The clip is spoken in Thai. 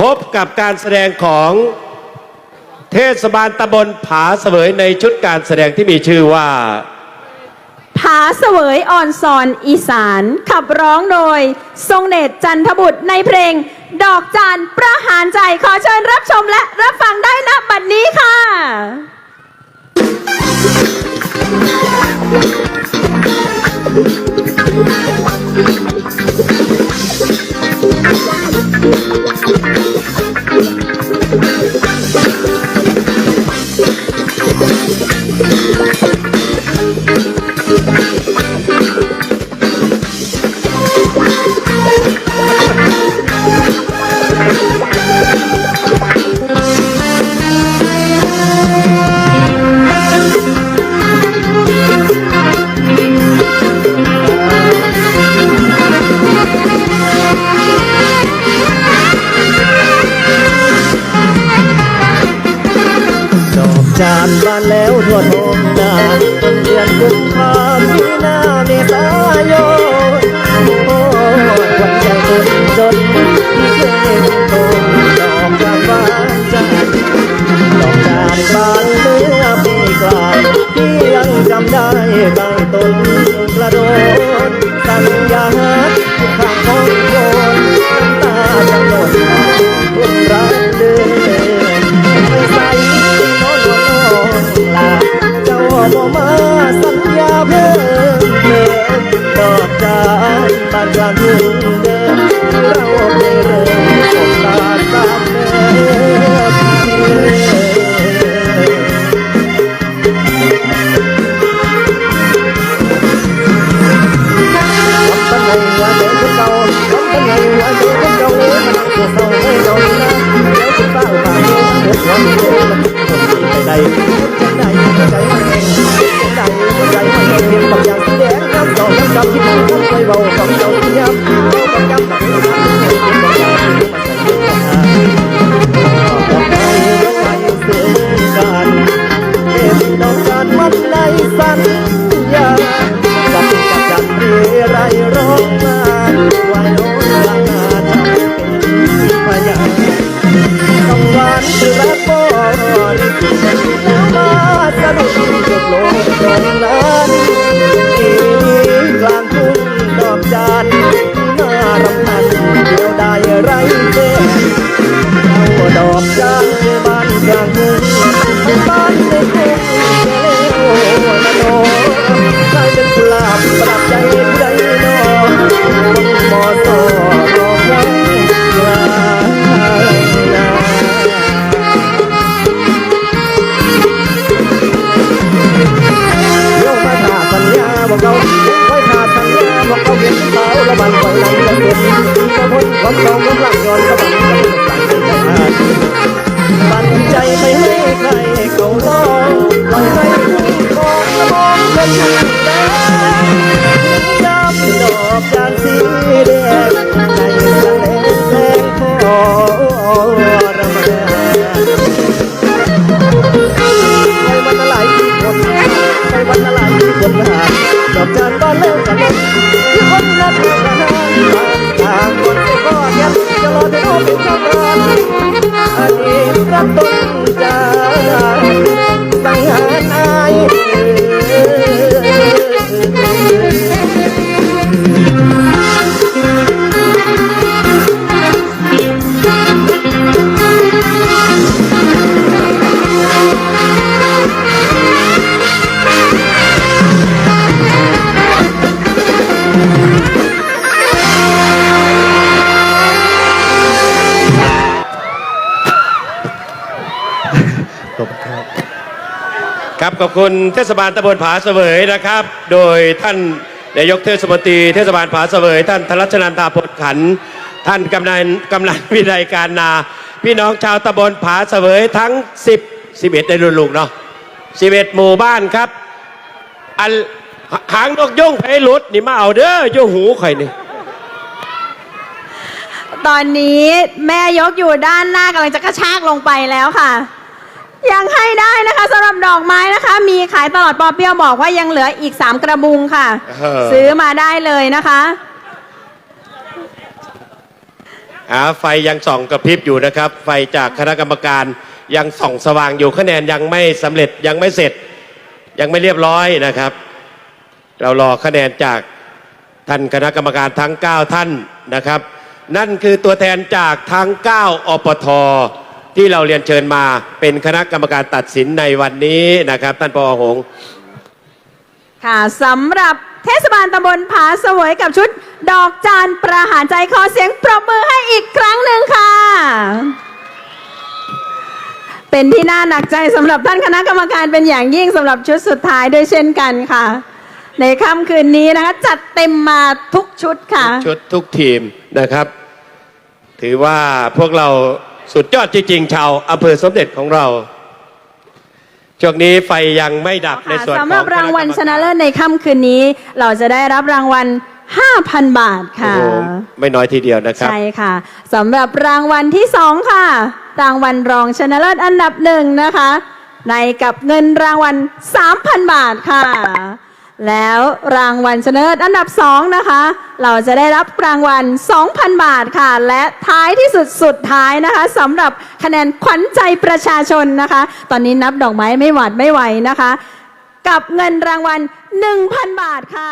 พบกับการแสดงของเทศบาลตำบลผาเสวยในชุดการแสดงที่มีชื่อว่า ผาเสวยอ่อนซอนอีสาน ขับร้องโดย ทรงเดชจันทบุตรในเพลง ดอกจานประหารใจขอเชิญรับชมและรับฟังได้ณบัดนี้ค่ะ จานบานแล้วทั่วท้องนาต้นเดือนกุมภาพีนาเมษายนโอ้วันใจคนจนที่เคยตรงดอกจานบานจานดอกจานบานเมื่อปีกลายที่ยังจำได้ใต้ต้น บ่มาสัญญาเพิ่มเติมดอกจานบานจานเพิ่มเดิมเราไปเริ่มสบตาสามเดิม ทำกันไงว่าเดินคนเก่าทำกันไงว่าเดินคนเก่าเลยมันตัวเศร้าไม่นอนนะเดี๋ยวคุณป้าป้าเดินเดินหัวใดใจใดใจไม่เองใจใจไม่เองบางอย่างแดงน้ำสองน้ำดำที่มันทำไปเบาสองเจ้าที่ย้ำเอาบางอย่างแบ บ้า ครับขอบคุณเทศบาลตำบลผาเสวยนะครับ โดยท่านนายกเทศมนตรีเทศบาลผาเสวยท่านธรัชนันทาพลขัน ท่านกำนันกำนันวินัยการนา พี่น้องชาวตำบลผาเสวยทั้ง 10 11ได้รุ่นลูกเนาะ11 หมู่บ้านครับอันหางนกย่งไพรุดนี่มาเอาเด้อโยหูข่อยนี่ตอนนี้แม่ยกอยู่ด้านหน้ากำลังจะกระชากลงไปแล้วค่ะ ยังให้ได้นะคะส ดอกไม้นะคะ มีขายตลอดปอเปรี้ยวบอกว่ายังเหลืออีก 3 กระบุงค่ะ เออ ซื้อมาได้เลยนะคะ อ่าไฟยังส่องกระพริบอยู่นะครับ ไฟจากคณะกรรมการยังส่องสว่างอยู่คะแนนยังไม่สำเร็จยังไม่เสร็จ ยังไม่เรียบร้อยนะครับ เรารอคะแนนจากท่านคณะกรรมการทั้ง 9 ท่านนะครับ นั่นคือตัวแทนจากทั้ง 9 อปท ที่เราเรียนเชิญมาเป็นคณะกรรมการตัดสินในวันนี้นะครับ ท่านปอหงษ์ค่ะสำหรับเทศบาลตำบลผาเสวยกับชุดดอกจานประหารใจขอเสียงปรบมือให้อีกครั้งหนึ่งค่ะ เป็นที่น่าหนักใจสำหรับท่านคณะกรรมการเป็นอย่างยิ่งสำหรับชุดสุดท้ายด้วยเช่นกันค่ะ ในค่ำคืนนี้นะคะ จัดเต็มมาทุกชุดค่ะ ชุดทุกทีมนะครับ ถือว่าพวกเรา สุดยอดจริงๆ ชาวอำเภอสมเด็จของเรา ช่วงนี้ไฟยังไม่ดับในส่วนของสำหรับรางวัลคณะกมกชนะเลิศในค่ำคืนนี้ เราจะได้รับรางวัล 5,000 บาทโอ้ค่ะโหไม่น้อยทีเดียวนะครับ ใช่ค่ะสำหรับรางวัลที่สองค่ะ รางวัลรองชนะเลิศอันดับหนึ่งนะคะ ในกับเงินรางวัล 3,000 บาทค่ะ แล้วรางวัลชนะเลิศอันดับสองนะคะ เราจะได้รับรางวัล 2,000 บาทค่ะ และท้ายที่สุดสุดท้ายนะคะสำหรับคะแนนขวัญใจประชาชนนะคะ ตอนนี้นับดอกไม้ไม่หวาดไม่ไหวนะคะ กับเงินรางวัล 1,000 บาทค่ะ